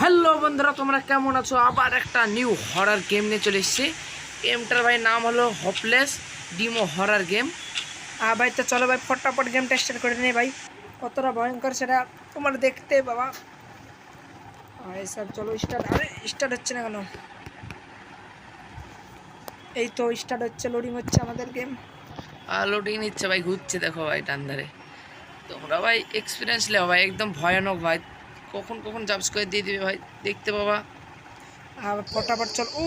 Hello বন্ধুরা তোমরা কেমন আছো? আবার একটা নিউ হরার গেম নিয়ে চলে এসেছি। গেমটার ভাই নাম হলো হপলেস ডিমো হরার গেম আর ভাই তো চলো ভাই ফটাফট গেমটা স্টার্ট করে নিই ভাই। কতটা ভয়ঙ্কর সেটা তোমার দেখতে বাবা ভাই স্যার চলো স্টার্ট আরে স্টার্ট হচ্ছে না কেন? এই তো স্টার্ট হচ্ছে লোডিং হচ্ছে আমাদের গেম আর লোডিং নিচ্ছে ভাই ঘুরছে দেখো ভাই ডান ধারে। তোমরা ভাই এক্সপিরিয়েন্স লেও ভাই একদম ভয়ানক ভাই। কখন কখন জাম্পস করে দিয়ে দিবে ভাই? দেখতে পাবা। আর ফটাফট চল। ও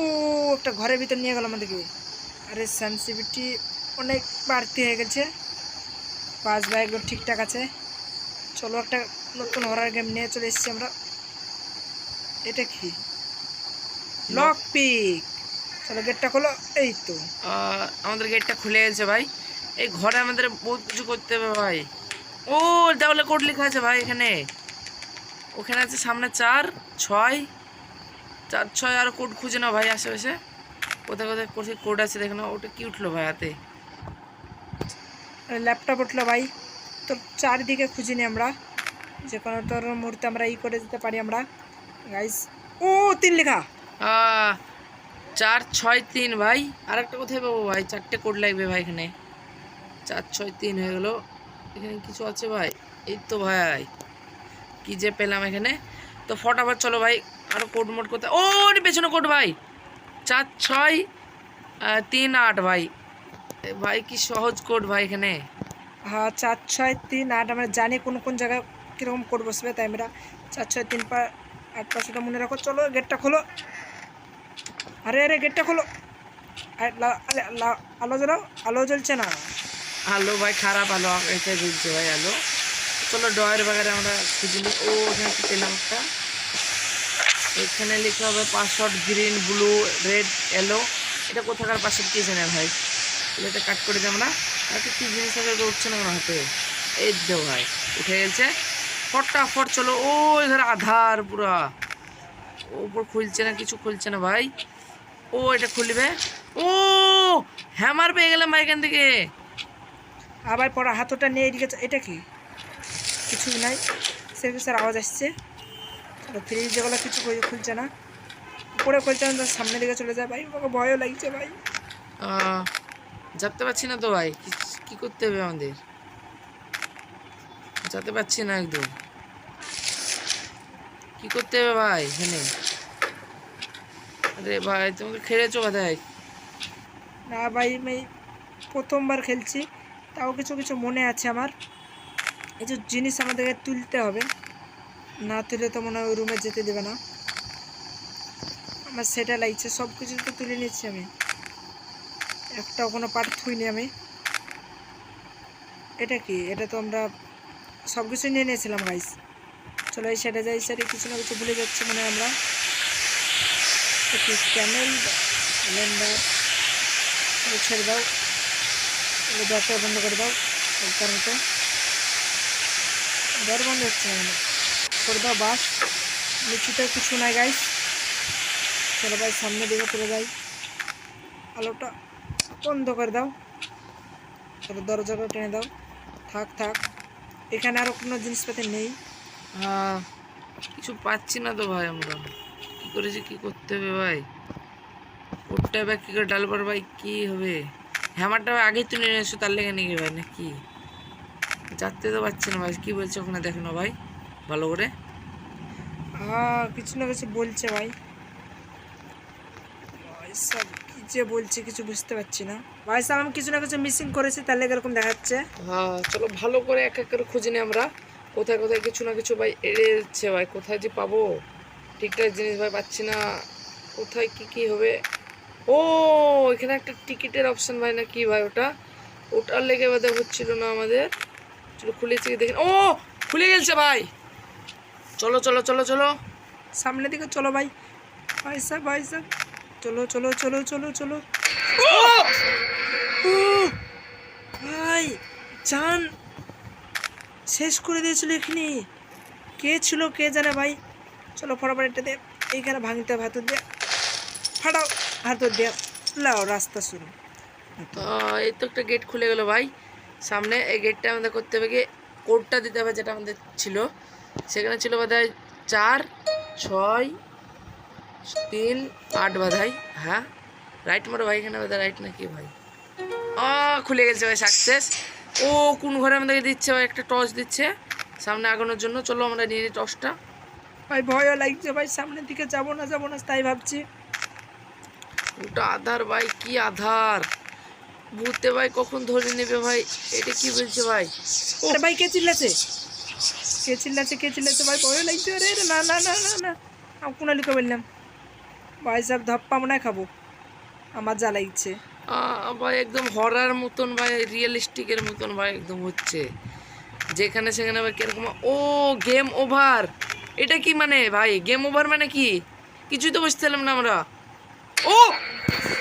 একটা ঘরের ভিতর নিয়ে গেল আমাদেরকে। আরে সেন্সিভিটি অনেক বাড়তি হয়ে গেছে। পাঁচ একদম ঠিকঠাক আছে। চলো একটা নতুন হরার গেম নিয়ে চলে এসেছি আমরা। এটা কি? লক পিক চলো গেটটা খোলো। এই তো। আমাদের গেটটা খুলে গেছে ভাই। এই ঘরে আমাদের বহুত কিছু করতে হবে ভাই। ও তাহলে কোড লেখা আছে ভাই এখানে। ওখানে আছে সামনে চার ছয়। চার ছয় আর কোড খুঁজে নাও ভাই আশেপাশে। কোথায় কোথায় কোথায় কোড আছে দেখে নাও ওটা কি উঠল ভাই হাতে? ল্যাপটপ উঠল ভাই। তো চারিদিকে খুঁজিনি আমরা। যে কোনো তোর মুহূর্তে আমরা ই করে দিতে পারি আমরা। গাইস ও তিন লেখা। চার ছয় তিন ভাই। আর একটা কোথায় পাবো ভাই? চারটে কোড লাগবে ভাই এখানে। চার ছয় তিন হয়ে গেলো। এখানে কিছু আছে ভাই? এই তো ভাই। কি যে পেলাম এখানে? তো ফটাফট চলো ভাই আরও কোড মোট করতে ও পেছনে কোড ভাই। চার ছয় তিন আট ভাই। ভাই কি সহজ কোড ভাই এখানে। হ্যাঁ চার ছয় তিন আট আমরা জানি কোন কোন জায়গায় কীরকম কোড বসবে তাই আমরা চার ছয় তিন পা আট পাঁচশোটা মনে রাখো। চলো গেটটা খোলো। আরে আরে গেটটা খোলো। আলো জ্বলাও আলো জ্বলছে না। আলো ভাই খারাপ আলো এটা ঝুলছে ভাই আলো। চলো ডয়ের বাগারে আমরা খুঁজে নিই। ও, এখানে পেলাম একটা এখানে লেখা হবে পাসওয়ার্ড গ্রিন, ব্লু, রেড এলো এটা কোথাকার পাসওয়ার্ড কি জানে ভাই? এটা কাট করে দিই আমরা একটা কি জিনিস আছে উঠছে না কেন হাতে? এই দেও ভাই, উঠে গেছে। ফটাফট চলো। ও এখানে আধার পুরা। ও উপর খুলছে না, কিছু খুলছে না ভাই। ও, এটা খুলবে। ও, হ্যামার পেয়ে গেলাম ভাই এখান থেকে। আবার পড়া, হাতটা নিয়ে এদিকে এটা কি? কিছুই নাই। সার্ভিসের আওয়াজ আসছে। চলো ফ্রিজ যেগুলো কিছু খুলছে না। উপরে খুলছে না তার সামনের দিকে চলে যায়। ভাই আমাকে ভয়ও লাগছে ভাই। যেতে পারছি না তো ভাই। কি- করতে হবে আমাদের? যেতে পারছি না একদম। কি করতে হবে ভাই এখানে? আরে ভাই তোমাকে খেলেছো কোথায় না ভাই আমি প্রথমবার খেলছি। তাও কিছু কিছু মনে আছে আমার। এই যে জিনিস আমাদেরকে তুলতে হবে। না তুলে তো মনে হয় রুমে যেতে দেবে না। আমার সেটা লাগছে সব কিছু তো তুলে নিচ্ছি আমি। একটাও কোনো পার্ট থুইনি আমি। এটা কি? এটা তো আমরা সব কিছু নিয়ে নিয়েছিলাম গাইস চলো এই সেটা যাই সাইডে কিছু না কিছু ভুলে যাচ্ছি মানে আমরা। ক্যামেল সিলিন্ডার এগুলো ছেড়ে দাও। দরকার বন্ধ করে দাও দরকার দর বন্ধ হচ্ছে না দাও বাস নিচুতে কিছু নাই গাইস চলো ভাই সামনে দিকে চলে যাই আলোটা বন্ধ করে দাও। চলো দরজাটা টেনে দাও। থাক থাক। এখানে আরও কোনো জিনিসপাতি নেই। আহ, কিছু পাচ্ছি না তো ভাই আমরা। কি করেছি কি করতে হবে ভাই? কোটটা এবার কী করে ডালবার ভাই কি হবে? হ্যামারটা আগেই তুলে নিয়ে এসো তার লেগে নিয়ে ভাই নাকি? যাতে তো পারছি না ভাই। কি বলছে ওখানে দেখো না ভাই ভালো করে। হ্যাঁ কিছু না কিছু বলছে ভাই। ভাই সাব কি যে বলছে কিছু বুঝতে পারছি না। ভাই সাব আমি কিছু না কিছু মিসিং করেছি তার লেগে এরকম দেখাচ্ছে? হ্যাঁ চলো ভালো করে এক এক করে খুঁজে নিই আমরা। কোথায় কোথায় কিছু না কিছু ভাই এড়ে যাচ্ছে ভাই কোথায় যে পাবো? ঠিকঠাক জিনিস ভাই পাচ্ছি না। কোথায় কি কি হবে? ও এখানে একটা টিকিটের অপশন ভাই না কি ভাই ওটা? ওটার লেগে বাদে হচ্ছিল না আমাদের। চলো খুলেছি দেখেন ও খুলে গেছে ভাই। চলো চলো চলো চলো। সামনের দিকে চলো ভাই। ভাই সাব ভাই সাব চলো চলো চলো চলো চলো। ভাই চান শেষ করে দিয়েছিল এখানে। কে ছিল কে জানে ভাই? চলো ফটাফট এটা দিয়ে এইখানে ভাঙতে হবে হাতুর দিয়ে। ফাটাও হাতুর দিয়ে। লাও রাস্তা শুরু। তো এই তো একটা গেট খুলে গেল ভাই। সামনে এই গেটটা আমাদের করতে হবে কোডটা দিতে হবে যেটা আমাদের ছিল। সেখানে ছিল বোধ হয় চার ছয় তিন আট বাধাই হ্যাঁ? রাইট মারো ভাই এখানে বোধহয় রাইট নাকি ভাই? ও খুলে গেছে ভাই সাকসেস ও কোন ঘরে আমাদেরকে দিচ্ছে ভাই? একটা টর্চ দিচ্ছে। সামনে আগানোর জন্য। চলো আমরা নিয়ে নিই টর্চটা ভাই ভয়ও লাগছে ভাই সামনের দিকে যাব না যাব না তাই ভাবছি। ওটা আধার ভাই কি আধার? ভূতে ভাই কখন ধরে নেবে ভাই? এটা কি বলছে ভাই? আরে ভাই কে চিল্লাছে কে চিল্লাছে কে চিল্লাছে ভাই? ভয় লাগছে আরে না না না না না। আমি কোনালিকে বললাম ভাই সব ধপ্পা মনে খাব। আমার যা লাগছে আহ, ভাই একদম হরার মতন ভাই রিয়েলিস্টিকের মতন ভাই একদম হচ্ছে। যেখানে সেখানে ভাই কীরকম ও গেম ওভার এটা কি মানে ভাই? গেম ওভার মানে কি? কিছুই তো বুঝতেলাম না আমরা। ও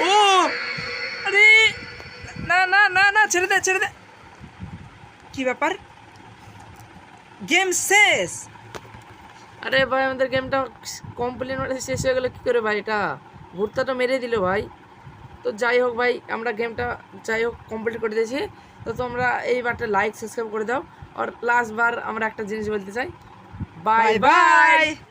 ও আরে না না না না ছেড়ে দে ছেড়ে দে কি ব্যাপার গেম শেষ আরে ভাই আমাদের গেমটা কমপ্লিট মানে শেষ হয়ে গেলো কী করে ভাই এটা ভুট্টা তো মেরে দিল ভাই তো যাই হোক ভাই আমরা গেমটা যাই হোক কমপ্লিট করে দিয়েছি তো তোমরা এই বারটা লাইক সাবস্ক্রাইব করে দাও আর লাস্ট বার আমরা একটা জিনিস বলতে চাই বাই বাই